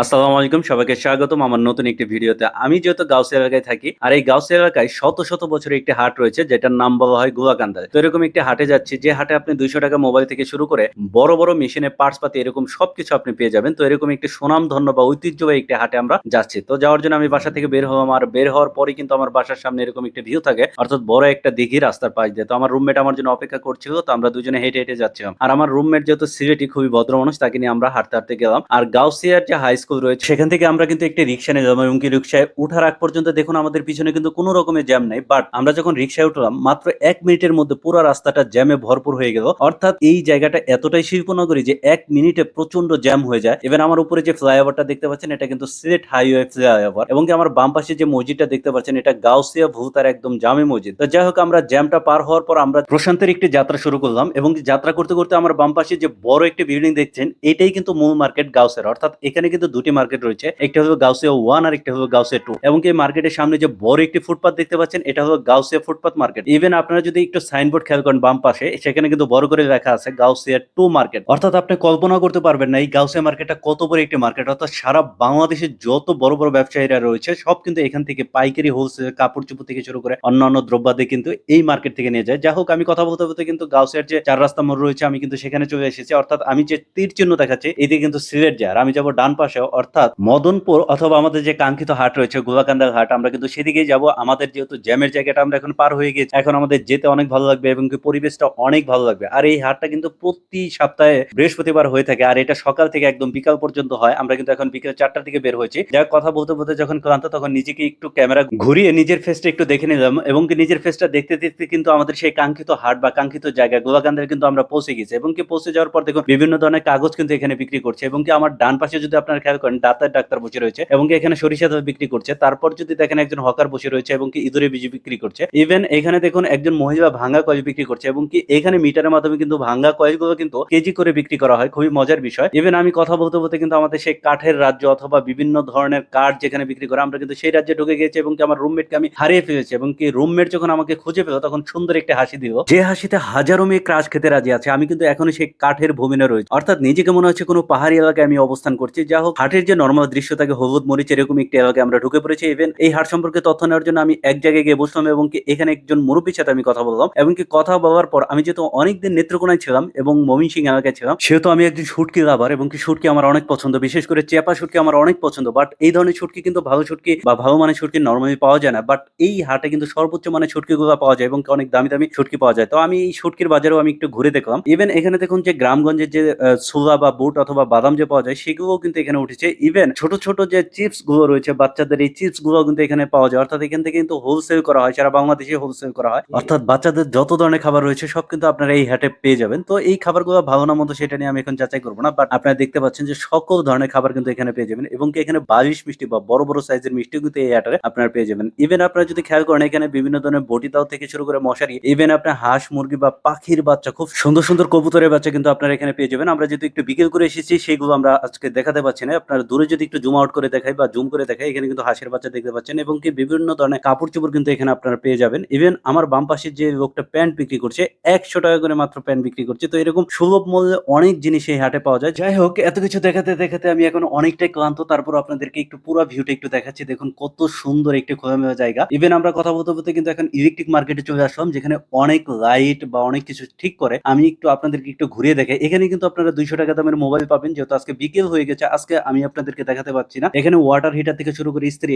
আসসালামু আলাইকুম, সবাইকে স্বাগতম আমার নতুন একটি ভিডিওতে। আমি যেহেতু গাউসি এলাকায় থাকি, আর এই গাউসি এলাকায় শত শত বছরের একটি হাট রয়েছে, যেটার নাম বলা হয় গুয়াকান্দা। তো এরকম একটি হাটে যাচ্ছি, যে হাটে আপনি দুইশো টাকা মোবাইল থেকে শুরু করে বড় বড় মেশিনে পার্টস পাতি এরকম সবকিছু আপনি পেয়ে যাবেন। তো এরকম একটি সুনাম ধন্য বা ঐতিহ্যবাহী একটি হাটে আমরা যাচ্ছি। তো যাওয়ার জন্য আমি বাসা থেকে বের হলাম, আর বের হওয়ার পরে কিন্তু আমার বাসার সামনে এরকম একটি ভিউ থাকে, অর্থাৎ বড় একটা দিঘি রাস্তার পাশ দিয়ে। তো আমার রুমমেট আমার জন্য অপেক্ষা করছিল, তো আমরা দুজনে হেঁটে হেঁটে যাচ্ছিলাম। আর আমার রুমমেট যেহেতু সিলেটি খুবই ভদ্র মানুষ তাকে নিয়ে আমরা হাঁটতে হাঁটতে গেলাম। আর গাউসিয়ার যে হাই স্কুল রয়েছে, সেখান থেকে আমরা কিন্তু একটি রিক্সা নিলাম এবং কি রিক্সায় ওঠার আগ পর্যন্ত দেখুন আমাদের পিছনে কিন্তু কোনো রকমের জ্যাম নাই বাট আমরা যখন রিক্সায় উঠলাম, মাত্র এক মিনিটের মধ্যে পুরো রাস্তাটা জ্যামে ভরপুর হয়ে গেল। অর্থাৎ এই জায়গাটা এতটাই শিল্পনগরী যে এক মিনিটে প্রচণ্ড জ্যাম হয়ে যায়। এবার আমার উপরে যে ফ্লাইওভারটা দেখতে পাচ্ছেন, এটা কিন্তু সিলেট হাইওয়ে ফ্লাইওভার এবং আমার বাম পাশে যে মসজিদটা দেখতে পাচ্ছেন, এটা গাউসিয়া ভূতার একদম জামে মসজিদ। তো যাই হোক, আমরা জ্যামটা পার হওয়ার পর আমরা প্রশান্তের একটি যাত্রা শুরু করলাম এবং যাত্রা করতে করতে আমার বাম পাশে যে বড় একটি বিল্ডিং দেখছেন, এটাই কিন্তু মূল মার্কেট গাউসের অর্থাৎ এখানে কিন্তু দুটি মার্কেট রয়েছে। একটা হলো গাউসিয়া ওয়ান আর একটা হলো গাউসিয়া টু এবং এই মার্কেটের সামনে যে বড় একটি ফুটপাথ দেখতে পাচ্ছেন, এটা হলো গাউসিয়া ফুটপাথ মার্কেট ইভেন আপনারা যদি একটু সাইনবোর্ড খেয়াল করেন বাম পাশে, সেখানে কিন্তু বড় করে লেখা আছে গাউসিয়া টু মার্কেট অর্থাৎ আপনি কল্পনা করতে পারবেন না এই গাউসিয়া মার্কেটটা কত বড় একটি মার্কেট অর্থাৎ সারা বাংলাদেশের যত বড় বড় ব্যবসায়ীরা রয়েছে, সব কিন্তু এখান থেকে পাইকারি হোলসেল কাপড় চোপড় থেকে শুরু করে অন্যান্য দ্রব্যাদি কিন্তু এই মার্কেট থেকে নিয়ে যায়। যাই হোক, আমি কথা বলতে বলতে কিন্তু গাউসিয়ার যে চার রাস্তা মোড় রয়েছে, আমি কিন্তু সেখানে চলে এসেছি। অর্থাৎ আমি যে তীর চিহ্ন দেখাচ্ছি, এদিকে কিন্তু সিলেট যায়। আমি যাব ডান পাশে অর্থাৎ মদনপুর অথবা আমাদের যে কাঙ্ক্ষিত হাট রয়েছে গোলাকান্দা ঘাট আমরা কিন্তু সেদিকেই যাব। আমাদের যেহেতু জ্যামের জায়গাটা আমরা এখন পার হয়ে গেছি, এখন আমাদের যেতে অনেক ভালো লাগবে এবং পরিবেশটা অনেক ভালো লাগবে। আর এই হাটটা কিন্তু প্রতি সপ্তাহে বৃহস্পতিবার হয়ে থাকে, আর এটা সকাল থেকে একদম বিকাল পর্যন্ত হয়। আমরা কিন্তু এখন বিকেল চারটার দিকে বের হয়েছি। যা কথা বলতে বলতে যখন ক্লান্ত, তখন নিজেকে একটু ক্যামেরা ঘুরিয়ে নিজের ফেসটা একটু দেখে নিলাম এবং কি নিজের ফেসটা দেখতে দেখতে কিন্তু আমাদের সেই কাঙ্ক্ষিত হাট বা কাঙ্ক্ষিত জায়গা গোলাকান্দার কিন্তু আমরা পৌঁছে গেছি। এবং কি পৌঁছে যাওয়ার পর দেখুন, বিভিন্ন ধরনের কাগজ কিন্তু এখানে বিক্রি করছে। এবং কি আমার ডান পাশে যদি আপনারা খেয়াল করেন, দাঁতের ডাক্তার বসে রয়েছে এবং এখানে সরিষা তেল বিক্রি করছে। তারপর যদি দেখেন একজন হকার বসে রয়েছে এবং কি ইঁদুরে বীজ বিক্রি করছে। ইভেন এখানে দেখুন একজন মহিলা ভাঙ্গা কয়েল বিক্রি করছে এবং কি এখানে মিটারের মাধ্যমে কিন্তু ভাঙ্গা কয়েলগুলো কিন্তু কেজি করে বিক্রি করা হয়। খুবই মজার বিষয়। ইভেন আমি কথা বলতে বলতে কিন্তু আমাদের সেই কাঠের রাজ্য অথবা বিভিন্ন ধরনের কাঠ যেখানে বিক্রি করে, আমরা কিন্তু সেই রাজ্যে ঢুকে গেছি এবং কি আমার রুমমেটকে আমি হারিয়ে ফেলেছি এবং কি রুমমেট যখন আমাকে খুঁজে পেল, তখন সুন্দর একটি হাসি দিল। যে হাসিতে হাজারো মেয়ে ক্রাশ খেতে রাজি আছে, আমি কিন্তু এখনও সেই কাঠের ভূমিনে রয়েছে। অর্থাৎ নিজেকে মনে হচ্ছে কোনো পাহাড়ি এলাকায় আমি অবস্থান করছি। যা হোক হাটের যে নর্মাল দৃশ্য থাকে হলুদ মরিচ এরকম একটি এলাকায় আমরা ঢুকে পড়েছি। ইভেন এই হাট সম্পর্কে তথ্য নেওয়ার জন্য আমি এক জায়গায় গিয়ে বসলাম এবং কি এখানে একজন মুরব্বীর সাথে আমি কথা বললাম। এবং কি কথা বলার পর আমি যেহেতু অনেকদিন নেত্রকোনায় ছিলাম এবং মমিন সিং এলাকায় ছিলাম, সেহেতু আমি একজন শুটকি লাভার এবং কি শুটকি আমার অনেক পছন্দ, বিশেষ করে চেপা শুটকি আমার অনেক পছন্দ। বাট এই ধরনের শুটকি কিন্তু ভালো শুটকি বা ভালো মানের শুটকি নর্মালি পাওয়া যায় না। বাট এই হাটে কিন্তু সর্বোচ্চ মানের শুটকিগুলো পাওয়া যায় এবং অনেক দামি দামি শুটকি পাওয়া যায়। তো আমি এই শুটকির বাজারেও আমি একটু ঘুরে দেখলাম। ইভেন এখানে দেখুন যে গ্রামগঞ্জের যে ছোলা বা বুট অথবা বাদাম যে পাওয়া যায়, সেগুলোও কিন্তু এখানে উঠেছে। ইভেন ছোট ছোট যে চিপসগুলো রয়েছে, বাচ্চাদের এই চিপসগুলো কিন্তু এখানে পাওয়া যায়। অর্থাৎ এখান থেকে কিন্তু হোলসেল করা হয়, সারা বাংলাদেশে হোলসেল করা হয়। অর্থাৎ বাচ্চাদের যত ধরনের খাবার রয়েছে, সব কিন্তু আপনারা এই হাটে পেয়ে যাবেন। তো এই খাবারগুলো ভালো না মতো সেটা নিয়ে আমি এখন যাচাই করব না বাট আপনারা দেখতে পাচ্ছেন যে সকল ধরনের খাবার কিন্তু এখানে পেয়ে যাবেন এবং কি এখানে বালিশ মিষ্টি বা বড় বড় সাইজের মিষ্টি কিন্তু এই হাটে আপনারা পেয়ে যাবেন। ইভেন আপনারা যদি খেয়াল করেন, এখানে বিভিন্ন ধরনের বটি তাও থেকে শুরু করে মশারি ইভেন আপনার হাঁস মুরগি বা পাখির বাচ্চা, খুব সুন্দর সুন্দর কবুতরের বাচ্চা কিন্তু আপনারা এখানে পেয়ে যাবেন। আমরা যেহেতু একটু বিকেল করে এসেছি, সেগুলো আমরা আজকে দেখাতে পাচ্ছি না। আপনারা দূরে যদি একটু জুম আউট করে দেখাই বা জুম করে দেখাই, এখানে কিন্তু হাঁসের বাচ্চা দেখতে পাচ্ছেন এবং কি বিভিন্ন ধরনের কাপড় চোপড় কিন্তু এখানে আপনারা পেয়ে যাবেন। ইভেন আমার বাম পাশে যে লোকটা প্যান্ট বিক্রি করছে, একশো টাকা করে মাত্র প্যান্ট বিক্রি করছে। তো এরকম সুলভ মূল্যে অনেক জিনিস এই হাটে পাওয়া যায়। যাই হোক, এত কিছু দেখাতে দেখাতে আমি এখন অনেকটাই ক্লান্ত। তারপর আপনাদেরকে একটু পুরো ভিউটা একটু দেখাচ্ছি। দেখুন কত সুন্দর একটি খোলামেলা জায়গা। ইভেন আমরা কথা বলতে বলতে কিন্তু এখন ইলেকট্রিক মার্কেটে চলে আসলাম, যেখানে অনেক লাইট বা অনেক কিছু ঠিক করে। আমি একটু আপনাদেরকে একটু ঘুরিয়ে দেখাই। এখানে কিন্তু আপনারা দুইশো টাকা দামের মোবাইল পাবেন, যেহেতু আজকে বিকেল হয়ে গেছে। আজকে আমি আপনাদেরকে দেখাতে পাচ্ছি না। এখানে ওয়াটার হিটার থেকে শুরু করে ইস্ত্রি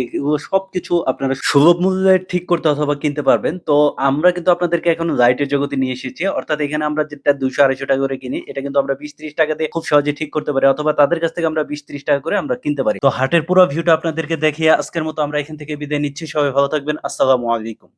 সবকিছু আপনারা সুলভ মূল্যে ঠিক করতে অথবা কিনতে পারবেন। তো আমরা কিন্তু আপনাদেরকে এখন লাইটের জগতে নিয়ে এসেছি। অর্থাৎ এখানে আমরা যেটা দুইশো আড়াইশো টাকা করে কিনি, এটা কিন্তু আমরা বিশ ত্রিশ টাকা দিয়ে খুব সহজে ঠিক করতে পারি, অথবা তাদের কাছ থেকে আমরা বিশ ত্রিশ টাকা করে আমরা কিনতে পারি। তো হাটের পুরো ভিউটা আপনাদেরকে দেখিয়ে আজকের মতো আমরা এখান থেকে বিদায় নিচ্ছি। সবাই ভালো থাকবেন। আসসালামু আলাইকুম।